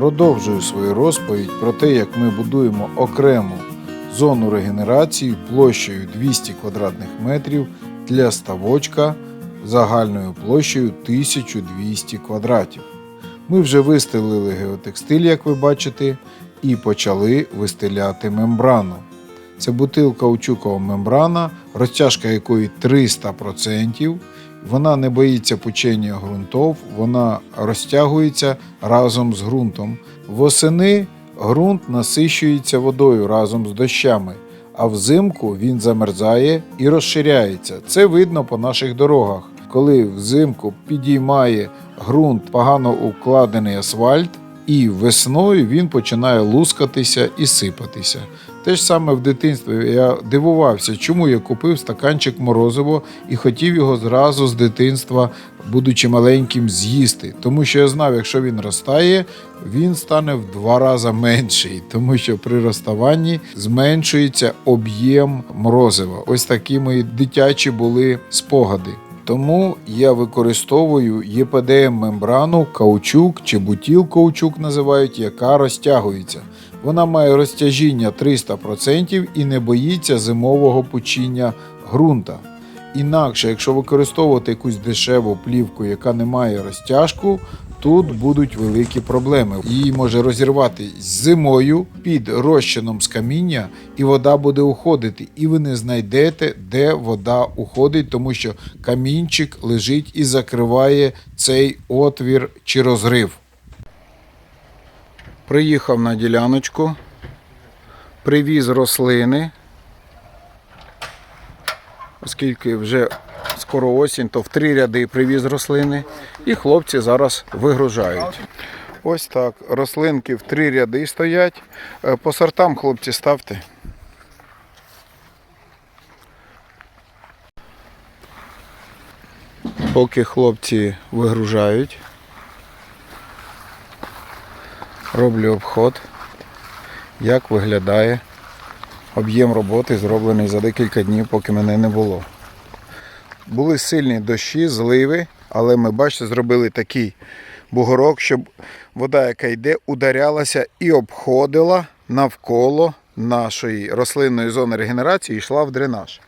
Продовжую свою розповідь про те, як ми будуємо окрему зону регенерації площею 200 квадратних метрів для ставочка загальною площею 1200 квадратів. Ми вже вистелили геотекстиль, як ви бачите, і почали вистеляти мембрану. Це бутил каучукова мембрана, розтяжка якої 300%. Вона не боїться пучення ґрунтов, вона розтягується разом з ґрунтом. Восени ґрунт насищується водою разом з дощами, а взимку він замерзає і розширяється. Це видно по наших дорогах. Коли взимку підіймає ґрунт погано укладений асфальт, і весною він починає лускатися і сипатися. Те ж саме в дитинстві я дивувався, чому я купив стаканчик морозиво і хотів його зразу з дитинства, будучи маленьким, з'їсти. Тому що я знав, якщо він розтає, він стане в два рази менший, тому що при розставанні зменшується об'єм морозива. Ось такі мої дитячі були спогади. Тому я використовую єпдм мембрану, каучук чи бутіл каучук називають, яка розтягується. Вона має розтяжіння 300% і не боїться зимового пучіння ґрунта. Інакше, якщо використовувати якусь дешеву плівку, яка не має розтяжку, тут будуть великі проблеми. Її може розірвати зимою під розчином з каміння, і вода буде уходити. І ви не знайдете, де вода уходить, тому що камінчик лежить і закриває цей отвір чи розрив. Приїхав на діляночку, привіз рослини, оскільки вже скоро осінь, то в три ряди привіз рослини, і хлопці зараз вигружають. Ось так, рослинки в три ряди стоять. Е, По сортам хлопці ставте. Поки хлопці вигружають, роблю обход, як виглядає об'єм роботи, зроблений за декілька днів, поки мене не було. Були сильні дощі, зливи, але ми, бачите, зробили такий бугорок, щоб вода, яка йде, ударялася і обходила навколо нашої рослинної зони регенерації і йшла в дренаж.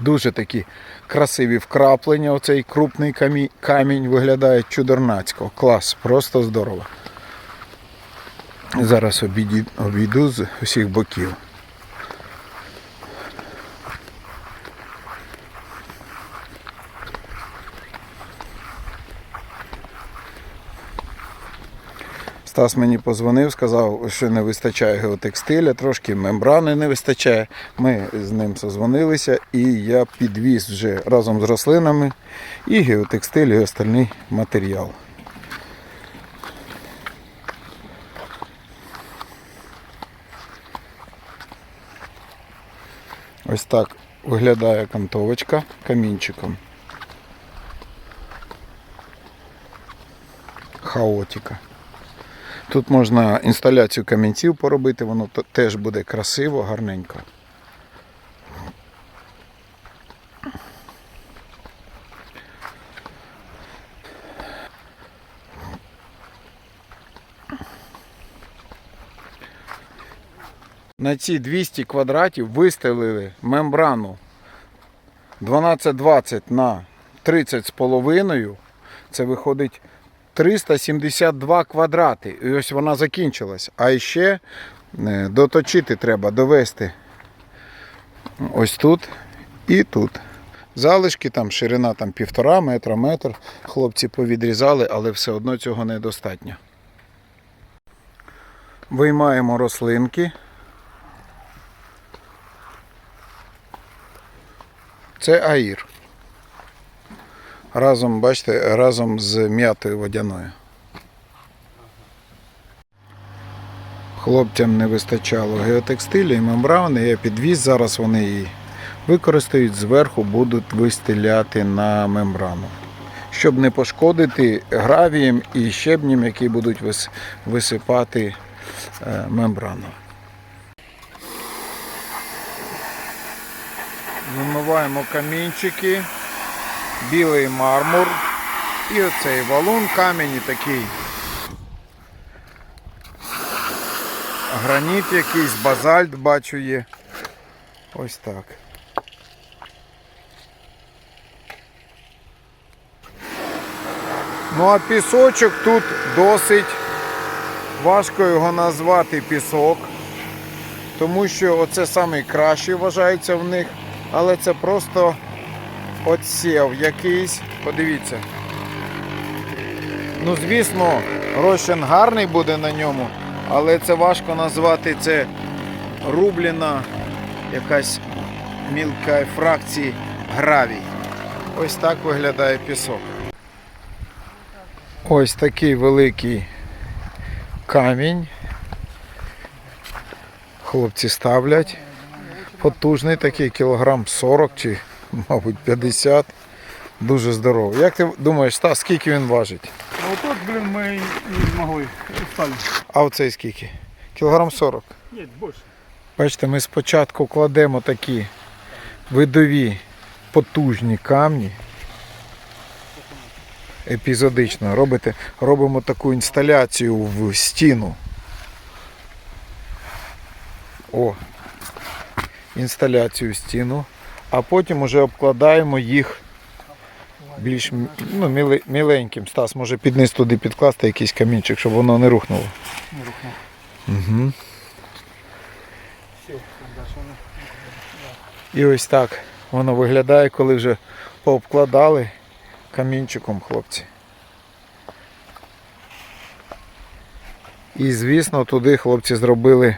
Дуже такі красиві вкраплення. Оцей крупний камінь, камінь виглядає чудернацько. Клас, просто здорово. Зараз обійду, з усіх боків. Стас мені позвонив, сказав, що не вистачає геотекстиля, трошки мембрани не вистачає. Ми з ним созвонилися і я підвіз вже разом з рослинами і геотекстиль, і остальний матеріал. Ось так виглядає кантовочка камінчиком. Хаотика. Тут можна інсталяцію камінців поробити, воно теж буде красиво, гарненько. На ці 200 квадратів виставили мембрану 1220 на 30 з половиною. Це виходить 372 квадрати. І ось вона закінчилась. А ще е, доточити треба, довести ось тут і тут. Залишки, там ширина там півтора метра, метр. Хлопці повідрізали, але все одно цього недостатньо. Виймаємо рослинки. Це аїр. Разом, бачите, разом з м'ятою водяною. Хлопцям не вистачало геотекстилю і мембрани, я підвіз, зараз вони її використають, зверху будуть вистеляти на мембрану. Щоб не пошкодити гравієм і щебнем, які будуть висипати е, мембрану. Вимиваємо камінчики, білий мармур, І оцей валун камінь і такий. Граніт якийсь, базальт бачу є. Ось так. Ну а пісочок тут досить важко його назвати пісок, тому що оце найкращий вважається в них, але це просто отсів якийсь. Подивіться. Ну, звісно, розчин гарний буде на ньому, але це важко назвати це рублена якась мілка фракції гравій. Ось так виглядає пісок. Ось такий великий камінь. Хлопці ставлять. Потужний такий, кілограм 40 чи, мабуть, 50. Дуже здоровий. Як ти думаєш, Стас, скільки він важить? Ну тут, блин, мы не могли. Устали. А оцей скільки? Кілограм 40. Нет, больше. Бачите, ми спочатку кладемо такі видові потужні камні. Епізодично робите, робимо таку інсталяцію в стіну. О, інсталяцію в стіну, а потім уже обкладаємо їх більш ну, міле- міленьким. Стас, може під низ туди підкласти якийсь камінчик, щоб воно не рухнуло. Не рухнул. Угу. І ось так воно виглядає, коли вже пообкладали камінчиком хлопці. І звісно туди хлопці зробили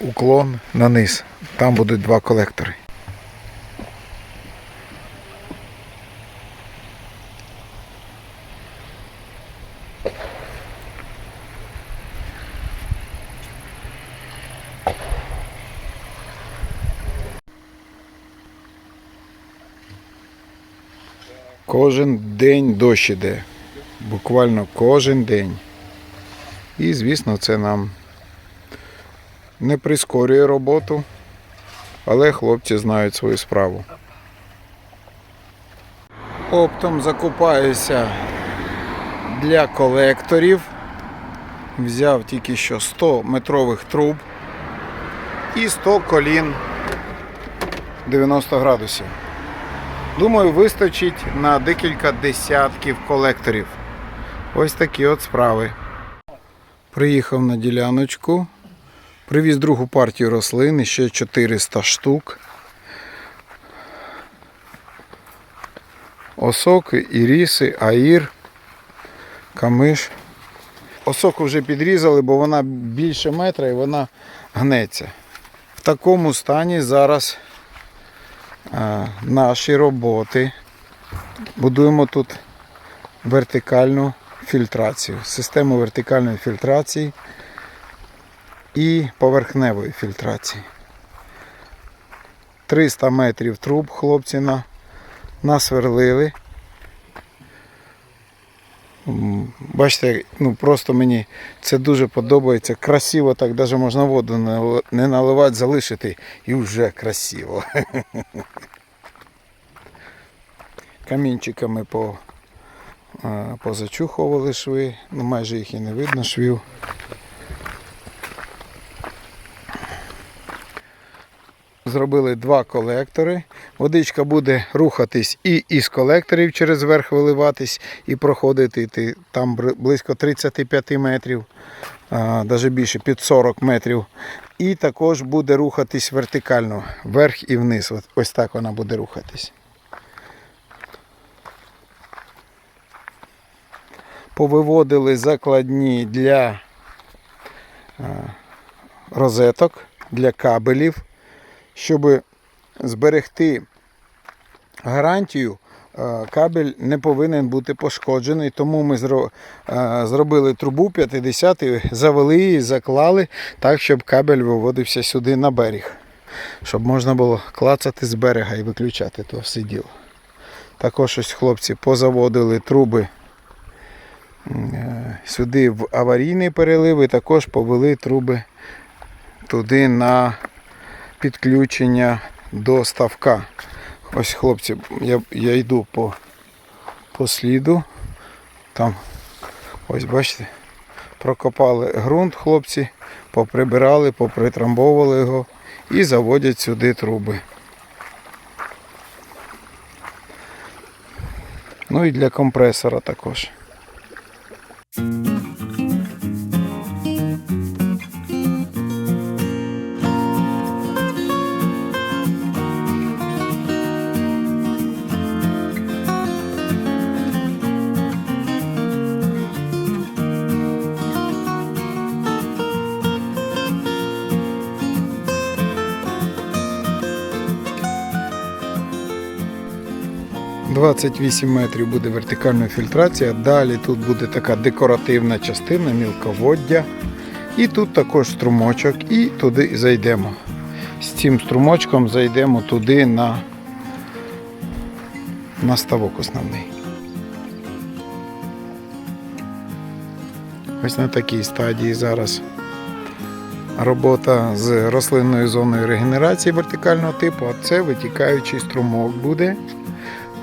уклон на низ. Там будуть два колектори. Кожен день дощ іде. Буквально кожен день. І, звісно, це нам не прискорює роботу, але хлопці знають свою справу. Оптом закупаюся для колекторів. Взяв тільки що 100 метрових труб і 100 колін 90 градусів. Думаю, вистачить на декілька десятків колекторів. Ось такі от справи. Приїхав на діляночку, привіз другу партію рослин, ще 400 штук. Осоки, іріси, аїр, камиш. Осоку вже підрізали, бо вона більше метра і вона гнеться. В такому стані зараз а, наші роботи. Будуємо тут вертикальну фільтрацію, систему вертикальної фільтрації і поверхневої фільтрації. 300 метрів труб хлопці на, насверлили. Бачите, ну просто мені це дуже подобається. Красиво так, навіть можна воду не наливати, залишити і вже красиво. Камінчиками по, е, позачухували шви, ну майже їх і не видно швів. Зробили два колектори. Водичка буде рухатись і із колекторів через верх виливатись і проходити там близько 35 метрів, навіть більше під 40 метрів. І також буде рухатись вертикально, вверх і вниз. Ось так вона буде рухатись. Повиводили закладні для розеток, для кабелів, щоб зберегти гарантію. е, Кабель не повинен бути пошкоджений, тому ми е, зробили трубу 50 і завели її, заклали так, щоб кабель виводився сюди на берег, щоб можна було клацати з берега і виключати то все діло. Також ось хлопці позаводили труби е, сюди в аварійний перелив і також повели труби туди на підключення до ставка. Ось хлопці, я, я йду по, по сліду. Там, ось бачите, прокопали ґрунт хлопці, поприбирали, попритрамбовували його і заводять сюди труби. Ну і для компресора також. – 28 метрів буде вертикальна фільтрація. Далі тут буде така декоративна частина, мілководдя. І тут також струмочок, і туди зайдемо. З цим струмочком зайдемо туди на, на ставок основний. Ось на такій стадії зараз робота з рослинною зоною регенерації вертикального типу, а це витікаючий струмок буде.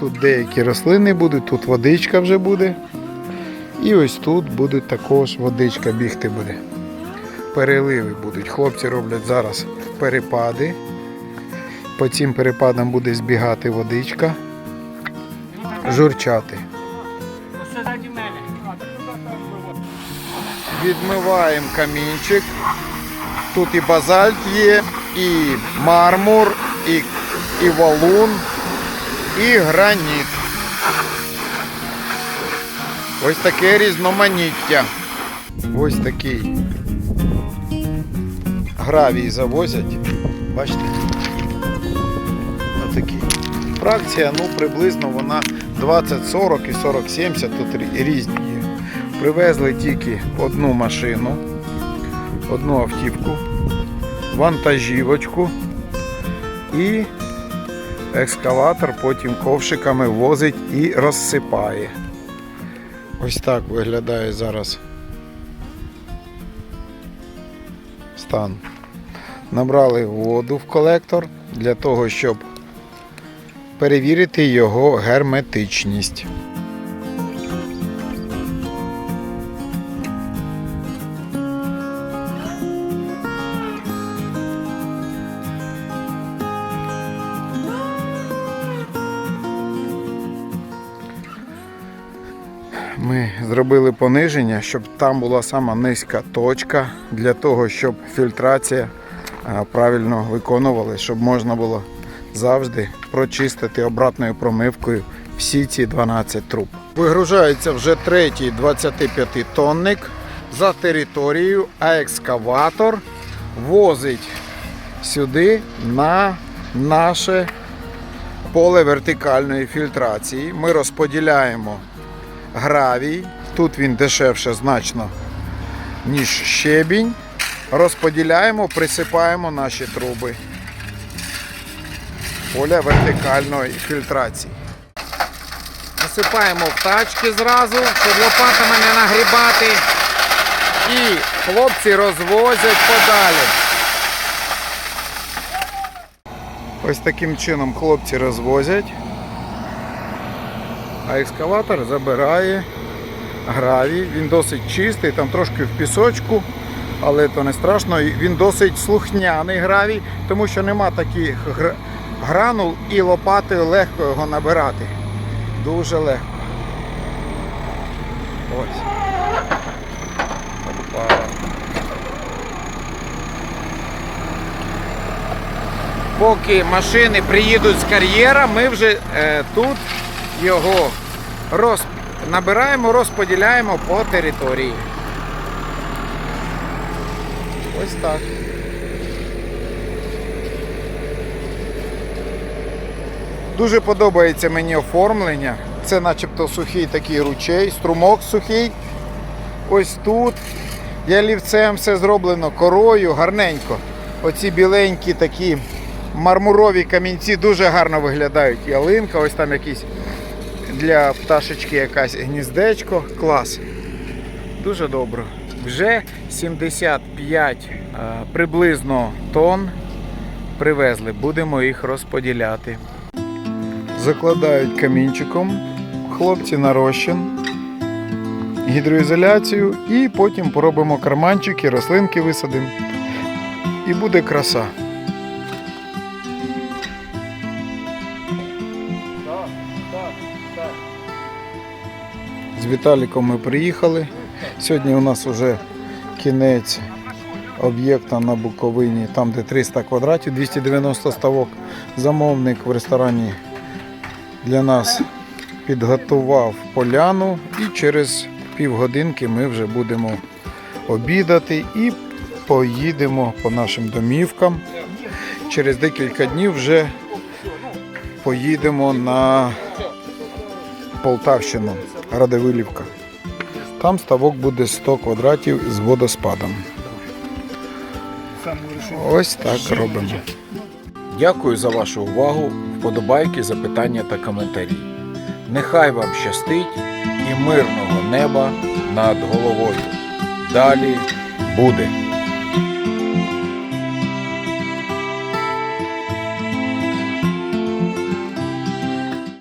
Тут деякі рослини будуть, тут водичка вже буде. І ось тут буде також водичка бігти буде. Переливи будуть. Хлопці роблять зараз перепади. По цим перепадам буде збігати водичка, журчати. Відмиваємо камінчик. Тут і базальт є, і мармур, і, і валун, і граніт. Ось таке різноманіття. Ось такий гравій завозять. Бачите? Отакий. Фракція, ну приблизно вона 20-40 і 40-70, тут різні є. Привезли тільки одну машину, одну автівку, вантажівочку і екскаватор потім ковшиками возить і розсипає. Ось так виглядає зараз стан. Набрали воду в колектор для того, щоб перевірити його герметичність. Ми зробили пониження, щоб там була сама низька точка для того, щоб фільтрація правильно виконувалась, щоб можна було завжди прочистити обратною промивкою всі ці 12 труб. Вигружається вже третій 25 тонник за територією, а екскаватор возить сюди на наше поле вертикальної фільтрації. Ми розподіляємо гравій. Тут він дешевше значно, ніж щебінь. Розподіляємо, присипаємо наші труби поля вертикальної фільтрації. Насипаємо в тачки зразу, щоб лопатами не нагрібати. І хлопці розвозять подалі. Ось таким чином хлопці розвозять. А екскаватор забирає гравій. Він досить чистий, там трошки в пісочку, але то не страшно. Він досить слухняний гравій, тому що нема таких гр- гранул і лопатою легко його набирати. Дуже легко. Ось. Поки машини приїдуть з кар'єра, ми вже е, тут його роз... набираємо, розподіляємо по території. Ось так. Дуже подобається мені оформлення. Це начебто сухий такий ручей, струмок сухий. Ось тут. Ялівцем все зроблено корою, гарненько. Оці біленькі такі мармурові камінці дуже гарно виглядають. Ялинка, ось там якийсь для пташечки якась гніздечко. Клас. Дуже добре. Вже 75 е, приблизно тонн привезли. Будемо їх розподіляти. закладають камінчиком хлопці на розчин, гідроізоляцію і потім поробимо карманчики, рослинки висадимо. І буде краса. З Віталіком ми приїхали. Сьогодні у нас вже кінець об'єкта на Буковині, там де 300 квадратів, 290 ставок. Замовник в ресторані для нас підготував поляну і через півгодинки ми вже будемо обідати і поїдемо по нашим домівкам. Через декілька днів вже поїдемо на Полтавщину, Радивилівка. Там ставок буде 100 квадратів з водоспадом. Ось так робимо. Дякую за вашу увагу, вподобайки, запитання та коментарі. Нехай вам щастить і мирного неба над головою. Далі буде.